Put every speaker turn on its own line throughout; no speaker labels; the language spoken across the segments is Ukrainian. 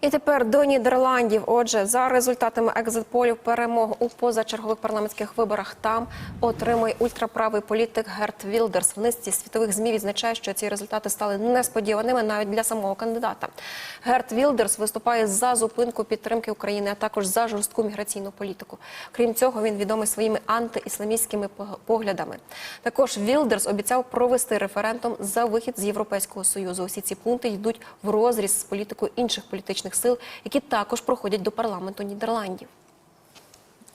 І тепер до Нідерландів. Отже, за результатами екзитполів перемогу у позачергових парламентських виборах там отримує ультраправий політик Герт Вілдерс. В низці світових змі відзначає, що ці результати стали несподіваними навіть для самого кандидата. Герт Вілдерс виступає за зупинку підтримки України, а також за жорстку міграційну політику. Крім цього, він відомий своїми антиісламістськими поглядами. Також Вілдерс обіцяв провести референдум за вихід з Європейського союзу. Усі ці пункти йдуть в розріз з політикою інших політичних сил, які також проходять до парламенту Нідерландів.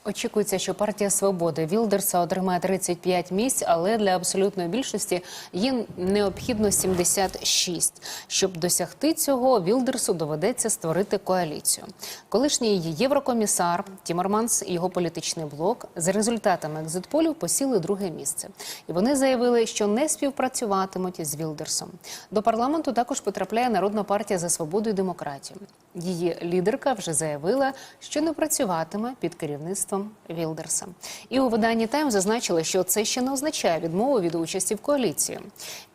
Очікується, що партія свободи Вілдерса отримає 35 місць, але для абсолютної більшості їм необхідно 76. Щоб досягти цього, Вілдерсу доведеться створити коаліцію. Колишній єврокомісар Тімерманс і його політичний блок за результатами екзитполів посіли друге місце. І вони заявили, що не співпрацюватимуть з Вілдерсом. До парламенту також потрапляє Народна партія за свободу і демократію. Її лідерка вже заявила, що не працюватиме під керівництвом Вілдерса. І у виданні Тайм зазначили, що це ще не означає відмову від участі в коаліції.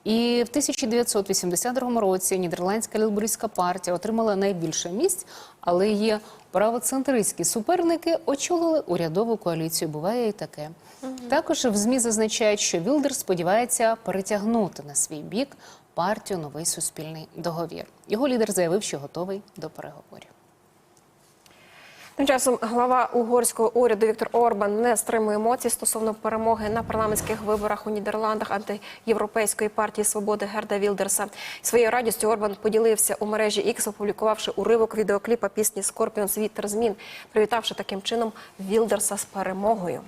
І в 1982 році Нідерландська лейбористська партія отримала найбільше місць, але її правоцентристські суперники очолили урядову коаліцію. Буває і таке. Також в змі зазначають, що Вілдерс сподівається перетягнути на свій бік партію новий суспільний договір. Його лідер заявив, що готовий до переговорів.
Тим часом глава угорського уряду Віктор Орбан не стримує емоцій стосовно перемоги на парламентських виборах у Нідерландах антиєвропейської партії свободи Герда Вілдерса. Своєю радістю Орбан поділився у мережі X, опублікувавши уривок відеокліпа пісні Скорпіон Світер змін, привітавши таким чином Вілдерса з перемогою.